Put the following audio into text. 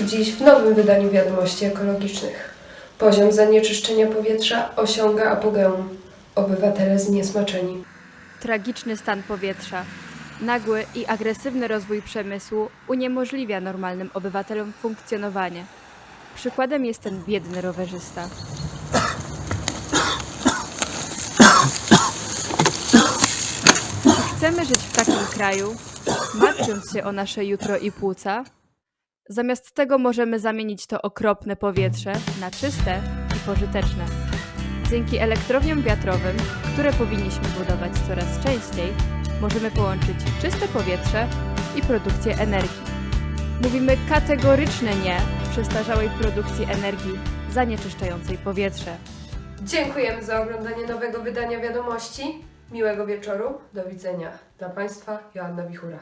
dziś w nowym wydaniu wiadomości ekologicznych. Poziom zanieczyszczenia powietrza osiąga apogeum. Obywatele zniesmaczeni. Tragiczny stan powietrza. Nagły i agresywny rozwój przemysłu uniemożliwia normalnym obywatelom funkcjonowanie. Przykładem jest ten biedny rowerzysta. Czy chcemy żyć w takim kraju, martwiąc się o nasze jutro i płuca? Zamiast tego możemy zamienić to okropne powietrze na czyste i pożyteczne. Dzięki elektrowniom wiatrowym, które powinniśmy budować coraz częściej, możemy połączyć czyste powietrze i produkcję energii. Mówimy kategoryczne nie przestarzałej produkcji energii zanieczyszczającej powietrze. Dziękujemy za oglądanie nowego wydania wiadomości. Miłego wieczoru. Do widzenia. Dla Państwa Joanna Wichura.